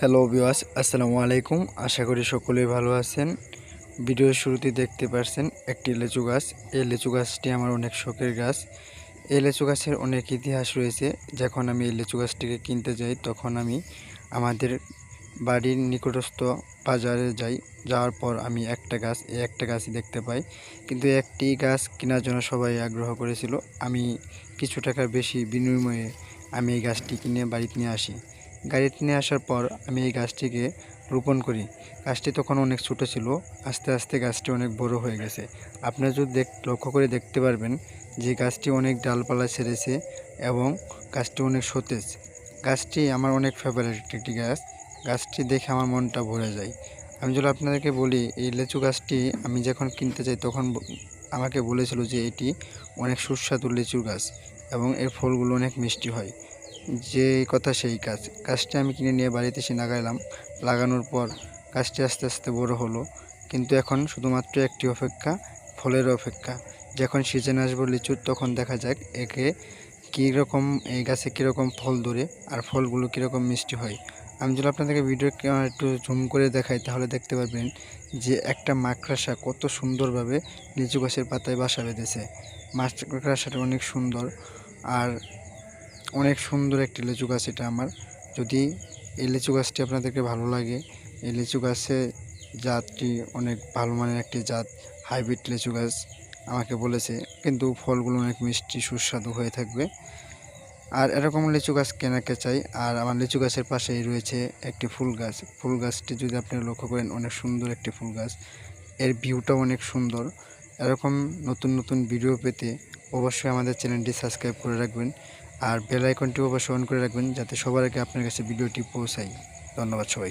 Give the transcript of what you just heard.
Hello বিওয়াস আসসালামু আলাইকুম। আশা করি সকলেই ভালো আছেন। ভিডিওর শুরুতে দেখতে পারছেন একটি লেচু গাছ। এই লেচু গাছটি আমার অনেক শখের গাছ। এই লেচু গাছের অনেক ইতিহাস রয়েছে। যখন আমি এই লেচু গাছটিকে কিনতে যাই, তখন আমি আমাদের বাড়ির নিকটস্থ বাজারে যাই। যাওয়ার পর আমি একটা গাছ, এই একটা গাছই দেখতে পাই। কিন্তু একটি গাছ কেনার জন্য সবাই আগ্রহ করেছিল। আমি কিছু টাকার বেশি বিনিময়ে আমি এই গাছটি কিনে বাড়িতে নিয়ে আসি। গাড়িতে নিয়ে আসার পর আমি এই গাছটিকে রোপণ করি। গাছটি তখন অনেক ছোটো ছিল। আস্তে আস্তে গাছটি অনেক বড় হয়ে গেছে। আপনারা যদি দেখ, লক্ষ্য করে দেখতে পারবেন যে গাছটি অনেক ডালপালা ছেড়েছে এবং গাছটি অনেক সতেজ। গাছটি আমার অনেক ফেভারিট একটি গাছ। গাছটি দেখে আমার মনটা ভরে যায়। আমি যদি আপনাদেরকে বলি, এই লিচু গাছটি আমি যখন কিনতে যাই তখন আমাকে বলেছিল যে এটি অনেক সুস্বাদু লিচু গাছ এবং এর ফলগুলো অনেক মিষ্টি হয়। যে কথা সেই কাজ। গাছটি আমি কিনে নিয়ে বাড়িতে এসে লাগাইলাম। লাগানোর পর গাছটি আস্তে আস্তে বড় হলো। কিন্তু এখন শুধুমাত্র একটি অপেক্ষা, ফলের অপেক্ষা। যখন সিজন আসবে লিচুর, তখন দেখা যাক একে কীরকম এই গাছে কীরকম ফল ধরে আর ফলগুলো কীরকম মিষ্টি হয়। আমি যদি আপনাদেরকে ভিডিও একটু জুম করে দেখাই, তাহলে দেখতে পারবেন যে একটা মাকড়াসা কত সুন্দরভাবে লিচু গাছের পাতায় বাসা বেঁধেছে। মাকড়াসাটা অনেক সুন্দর। আর অনেক সুন্দর একটি লিচু গাছ এটা আমার। যদি এই লিচু গাছটি আপনাদেরকে ভালো লাগে, এই লিচু গাছে জাতটি অনেক ভালো মানের একটি জাত, হাইব্রিড লিচু গাছ আমাকে বলেছে, কিন্তু ফলগুলো অনেক মিষ্টি, সুস্বাদু হয়ে থাকবে। আর এরকম লিচু গাছ কেনাকে চাই, আর আমার লিচু গাছের পাশেই রয়েছে একটি ফুল গাছ। ফুল গাছটি যদি আপনারা লক্ষ্য করেন, অনেক সুন্দর একটি ফুল গাছ। এর ভিউটাও অনেক সুন্দর। এরকম নতুন নতুন ভিডিও পেতে অবশ্যই আমাদের চ্যানেলটি সাবস্ক্রাইব করে রাখবেন। আর বেল আইকনটি অবশ্যই অন করে রাখবেন যাতে সবার আগে আপনার কাছে ভিডিওটি পৌঁছায়। ধন্যবাদ সবাই